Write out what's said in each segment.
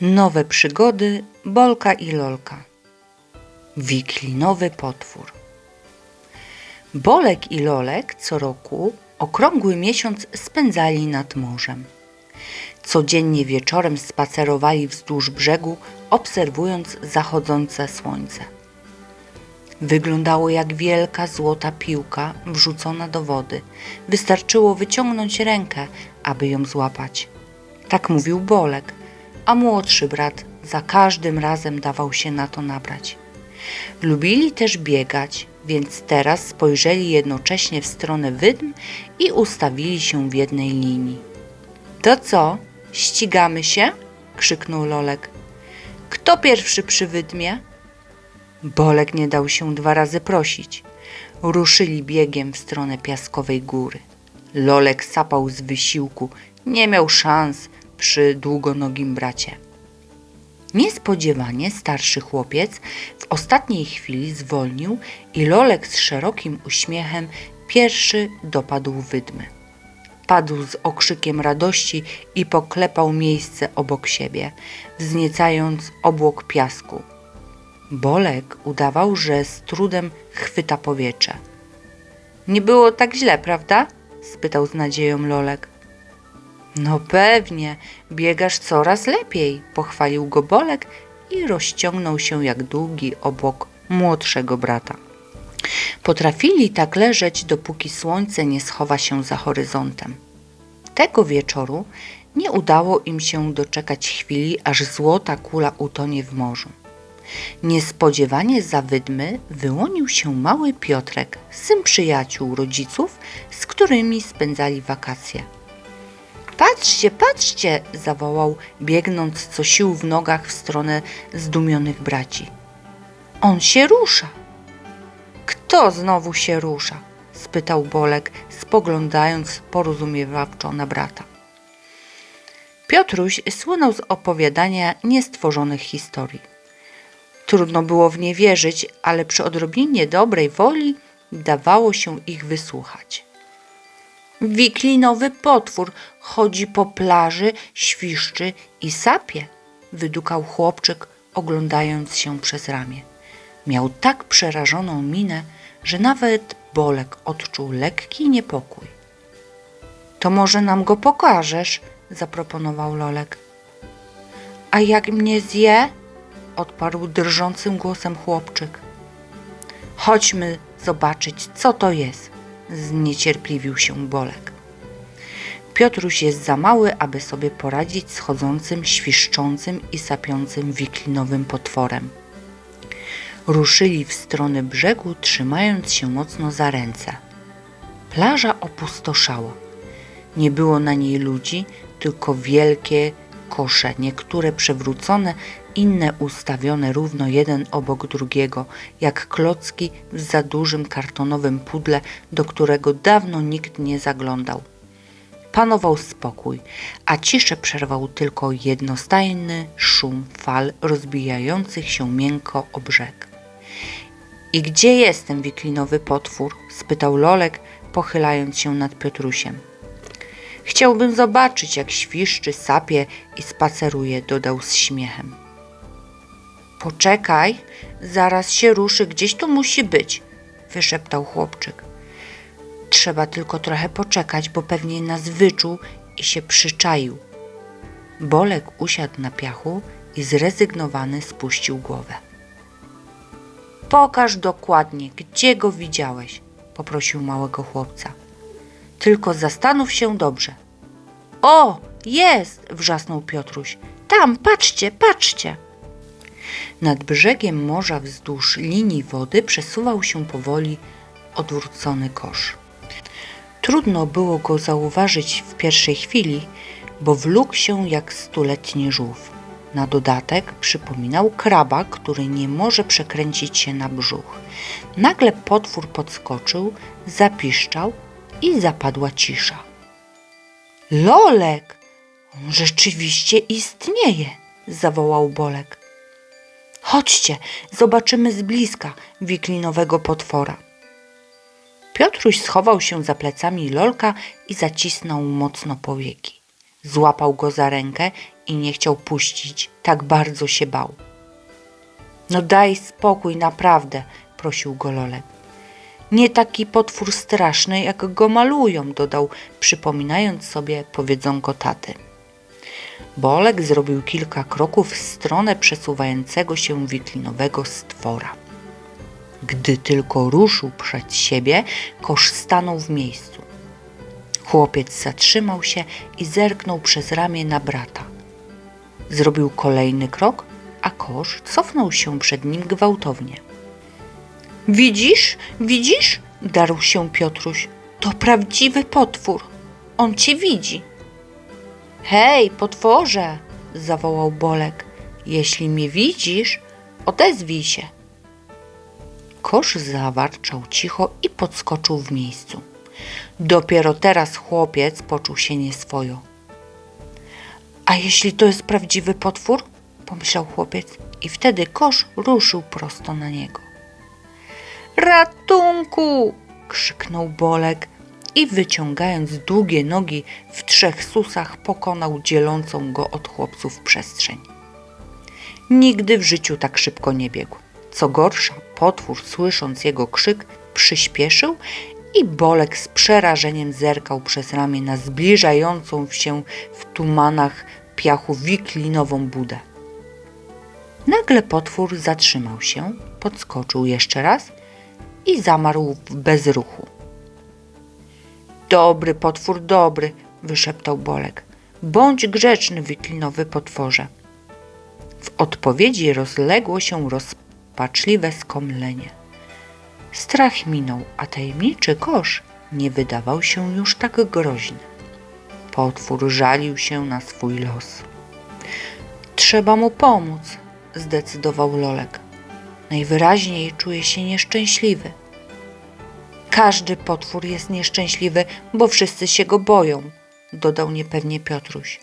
Nowe przygody Bolka i Lolka. Wiklinowy potwór. Bolek i Lolek co roku okrągły miesiąc spędzali nad morzem. Codziennie wieczorem spacerowali wzdłuż brzegu, obserwując zachodzące słońce. Wyglądało jak wielka złota piłka wrzucona do wody. Wystarczyło wyciągnąć rękę, aby ją złapać. Tak mówił Bolek, a młodszy brat za każdym razem dawał się na to nabrać. Lubili też biegać, więc teraz spojrzeli jednocześnie w stronę wydm i ustawili się w jednej linii. To co, ścigamy się? krzyknął Lolek. Kto pierwszy przy wydmie? Bolek nie dał się dwa razy prosić. Ruszyli biegiem w stronę piaskowej góry. Lolek sapał z wysiłku, nie miał szans przy długonogim bracie. Niespodziewanie starszy chłopiec w ostatniej chwili zwolnił i Lolek z szerokim uśmiechem pierwszy dopadł wydmy. Padł z okrzykiem radości i poklepał miejsce obok siebie, wzniecając obłok piasku. Bolek udawał, że z trudem chwyta powietrze. Nie było tak źle, prawda? spytał z nadzieją Lolek. No pewnie, biegasz coraz lepiej, pochwalił go Bolek i rozciągnął się jak długi obok młodszego brata. Potrafili tak leżeć, dopóki słońce nie schowa się za horyzontem. Tego wieczoru nie udało im się doczekać chwili, aż złota kula utonie w morzu. Niespodziewanie za wydmy wyłonił się mały Piotrek, syn przyjaciół rodziców, z którymi spędzali wakacje. Patrzcie, patrzcie! zawołał, biegnąc co sił w nogach w stronę zdumionych braci. On się rusza. Kto znowu się rusza? spytał Bolek, spoglądając porozumiewawczo na brata. Piotruś słynął z opowiadania niestworzonych historii. Trudno było w nie wierzyć, ale przy odrobinie dobrej woli dawało się ich wysłuchać. Wiklinowy potwór chodzi po plaży, świszczy i sapie, wydukał chłopczyk, oglądając się przez ramię. Miał tak przerażoną minę, że nawet Bolek odczuł lekki niepokój. To może nam go pokażesz? zaproponował Lolek. A jak mnie zje? odparł drżącym głosem chłopczyk. Chodźmy zobaczyć, co to jest, zniecierpliwił się Bolek. Piotruś jest za mały, aby sobie poradzić z chodzącym, świszczącym i sapiącym wiklinowym potworem. Ruszyli w stronę brzegu, trzymając się mocno za ręce. Plaża opustoszała. Nie było na niej ludzi, tylko wielkie kosze, niektóre przewrócone, inne ustawione równo jeden obok drugiego, jak klocki w za dużym kartonowym pudle, do którego dawno nikt nie zaglądał. Panował spokój, a ciszę przerwał tylko jednostajny szum fal rozbijających się miękko o brzeg. I gdzie jest ten wiklinowy potwór? spytał Lolek, pochylając się nad Piotrusiem. Chciałbym zobaczyć, jak świszczy, sapie i spaceruje, dodał z śmiechem. Poczekaj, zaraz się ruszy, gdzieś tu musi być, wyszeptał chłopczyk. Trzeba tylko trochę poczekać, bo pewnie nas wyczuł i się przyczaił. Bolek usiadł na piachu i zrezygnowany spuścił głowę. Pokaż dokładnie, gdzie go widziałeś, poprosił małego chłopca. Tylko zastanów się dobrze. O, jest! wrzasnął Piotruś. Tam, patrzcie, patrzcie! Nad brzegiem morza wzdłuż linii wody przesuwał się powoli odwrócony kosz. Trudno było go zauważyć w pierwszej chwili, bo wlókł się jak stuletni żółw. Na dodatek przypominał kraba, który nie może przekręcić się na brzuch. Nagle potwór podskoczył, zapiszczał i zapadła cisza. Lolek! On rzeczywiście istnieje! zawołał Bolek. Chodźcie, zobaczymy z bliska wiklinowego potwora. Piotruś schował się za plecami Lolka i zacisnął mocno powieki. Złapał go za rękę i nie chciał puścić, tak bardzo się bał. No daj spokój, naprawdę, prosił go Lolek. Nie taki potwór straszny, jak go malują, dodał, przypominając sobie powiedzonko taty. Bolek zrobił kilka kroków w stronę przesuwającego się wiklinowego stwora. Gdy tylko ruszył przed siebie, kosz stanął w miejscu. Chłopiec zatrzymał się i zerknął przez ramię na brata. Zrobił kolejny krok, a kosz cofnął się przed nim gwałtownie. Widzisz, widzisz? darł się Piotruś. To prawdziwy potwór. On cię widzi. Hej, potworze! zawołał Bolek. Jeśli mnie widzisz, odezwij się. Kosz zawarczał cicho i podskoczył w miejscu. Dopiero teraz chłopiec poczuł się nieswojo. A jeśli to jest prawdziwy potwór? pomyślał chłopiec i wtedy kosz ruszył prosto na niego. Ratunku! krzyknął Bolek i wyciągając długie nogi w trzech susach pokonał dzielącą go od chłopców przestrzeń. Nigdy w życiu tak szybko nie biegł. Co gorsza, potwór, słysząc jego krzyk, przyspieszył i Bolek z przerażeniem zerkał przez ramię na zbliżającą się w tumanach piachu wiklinową budę. Nagle potwór zatrzymał się, podskoczył jeszcze raz i zamarł w bezruchu. Dobry potwór, dobry, wyszeptał Bolek. Bądź grzeczny, wiklinowy potworze. W odpowiedzi rozległo się rozpaczliwe skomlenie. Strach minął, a tajemniczy kosz nie wydawał się już tak groźny. Potwór żalił się na swój los. Trzeba mu pomóc, zdecydował Lolek. Najwyraźniej czuje się nieszczęśliwy. Każdy potwór jest nieszczęśliwy, bo wszyscy się go boją, dodał niepewnie Piotruś.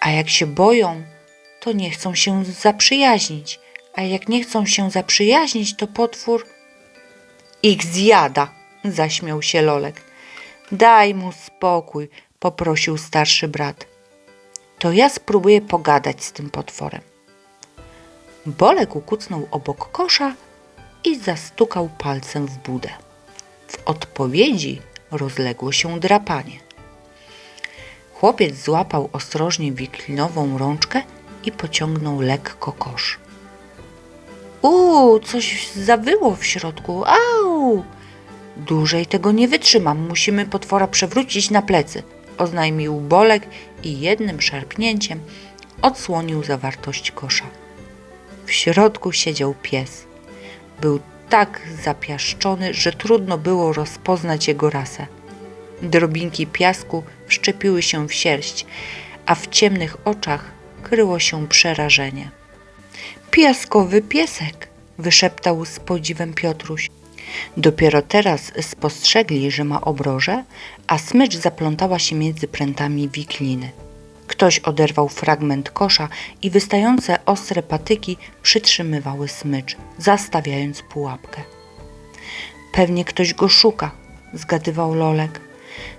A jak się boją, to nie chcą się zaprzyjaźnić, a jak nie chcą się zaprzyjaźnić, to potwór ich zjada, zaśmiał się Lolek. Daj mu spokój, poprosił starszy brat. To ja spróbuję pogadać z tym potworem. Bolek ukucnął obok kosza i zastukał palcem w budę. W odpowiedzi rozległo się drapanie. Chłopiec złapał ostrożnie wiklinową rączkę i pociągnął lekko kosz. Uuu, coś zawyło w środku. Au! Dłużej tego nie wytrzymam. Musimy potwora przewrócić na plecy, oznajmił Bolek i jednym szarpnięciem odsłonił zawartość kosza. W środku siedział pies. Był tak zapiaszczony, że trudno było rozpoznać jego rasę. Drobinki piasku wszczepiły się w sierść, a w ciemnych oczach kryło się przerażenie. Piaskowy piesek, wyszeptał z podziwem Piotruś. Dopiero teraz spostrzegli, że ma obroże, a smycz zaplątała się między prętami wikliny. Ktoś oderwał fragment kosza i wystające ostre patyki przytrzymywały smycz, zastawiając pułapkę. Pewnie ktoś go szuka, zgadywał Lolek.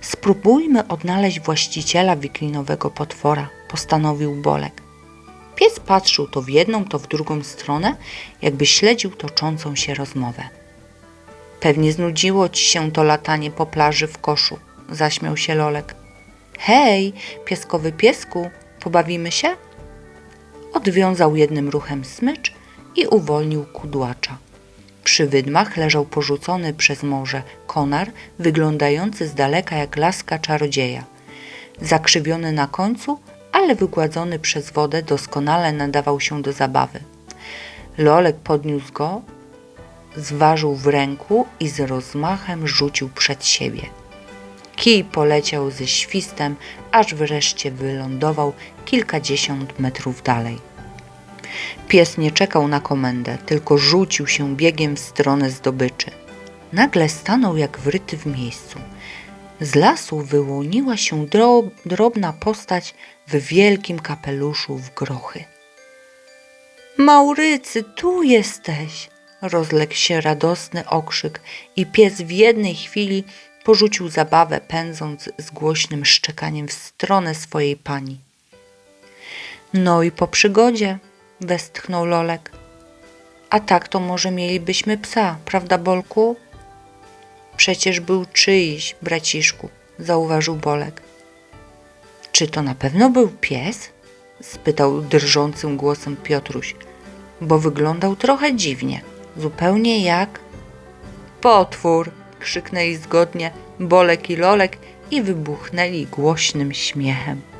Spróbujmy odnaleźć właściciela wiklinowego potwora, postanowił Bolek. Pies patrzył to w jedną, to w drugą stronę, jakby śledził toczącą się rozmowę. Pewnie znudziło ci się to latanie po plaży w koszu, zaśmiał się Lolek. Hej, pieskowy piesku, pobawimy się? Odwiązał jednym ruchem smycz i uwolnił kudłacza. Przy wydmach leżał porzucony przez morze konar, wyglądający z daleka jak laska czarodzieja. Zakrzywiony na końcu, ale wygładzony przez wodę doskonale nadawał się do zabawy. Lolek podniósł go, zważył w ręku i z rozmachem rzucił przed siebie. Kij poleciał ze świstem, aż wreszcie wylądował kilkadziesiąt metrów dalej. Pies nie czekał na komendę, tylko rzucił się biegiem w stronę zdobyczy. Nagle stanął jak wryty w miejscu. Z lasu wyłoniła się dro- drobna postać w wielkim kapeluszu w grochy. Maurycy, tu jesteś! Rozległ się radosny okrzyk i pies w jednej chwili porzucił zabawę, pędząc z głośnym szczekaniem w stronę swojej pani. No i po przygodzie, westchnął Lolek. A tak to może mielibyśmy psa, prawda, Bolku? Przecież był czyjś, braciszku, zauważył Bolek. Czy to na pewno był pies? spytał drżącym głosem Piotruś, bo wyglądał trochę dziwnie, zupełnie jak potwór, krzyknęli zgodnie Bolek i Lolek i wybuchnęli głośnym śmiechem.